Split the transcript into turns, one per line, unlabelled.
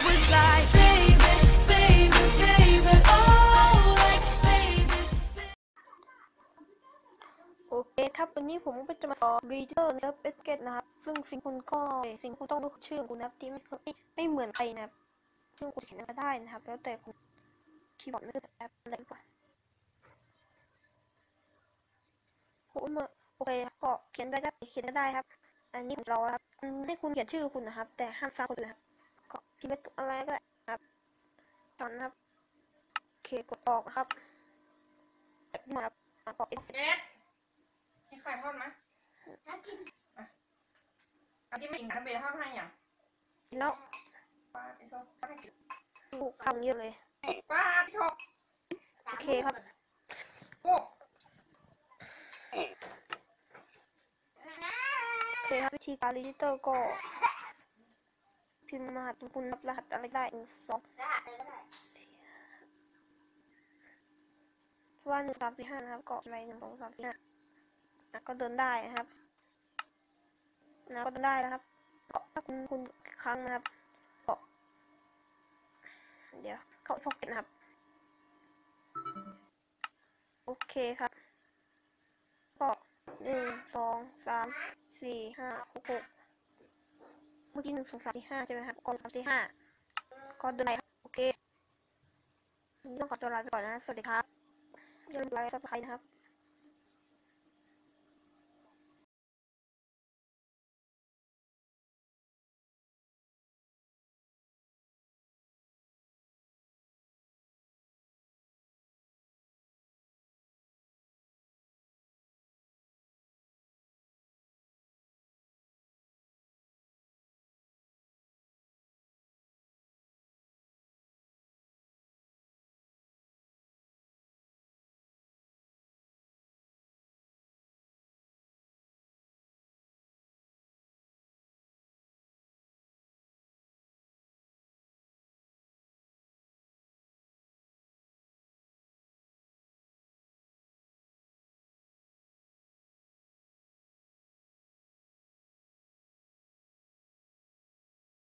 โอเคครับ วันนี้ผมก็จะมาสอนรีเจอร์น Web a p p l ตนะครับ ซึ่งสิ่งคุณก็สิ่งคุณต้องรู้ชื่อคุณนะครับที่ไม่ไม่เหมือนใครนะครับชื่อคุณเขียนก็ได้นะครับ แล้วแต่คุณคีย์บอร์ดเลือกแอปอะไรกว่าผมโอเคก็เขียนได้ก็เขียนได้ครับ อันนี้ผมรอครับให้คุณเขียนชื่อคุณนะครับ แต่ห้ามซ้ำคนนะครับ พิมพ์เป็นตัวอะไรก็ได้ครับตอนนะครับโอเคกดออกนะครับมาครับอะก็
เอ็ดมีไข่ทอดไหม
ถ้ากิน
อันที่ไม่กินกันเบลทอดให้อย่าง
แล้ว
ป้าไปชอบป้าไปกิน
ลูกคำเยอะเลย
ป้าไปชอบ
โอเคครับ
โอ้
โอเคครับวิธีการรีจิสเตอร์ก็ พิมพ์รหัสของคุณรับรหัสอะไรได้หนึ่งสอง
เลยก็ได้
ว่าหนึ่งสามสี่ห้านะครับเก็ไปหนึ่งสองสามสี่ห้าอะก็เดินได้นะครับนะก็เดินได้นะครับ เก็ถ้าคุณคุณครั้งนะครับ เก็เดี๋ยว เข้าพ็อกเก็ตนะครับ โอเคครับเก็หนึ่งสองสามสี่ห้าหกหก เมื่อกี้หนึ่งสองสามสี่ห้าใช่ไหมครับกองสามสี่ห้าก็เดินไหนโอเคนี่ต้องขอตัวลาไปก่อนนะ สวัสดีครับอย่าลืมไลค์ซับสไครต์นะครับ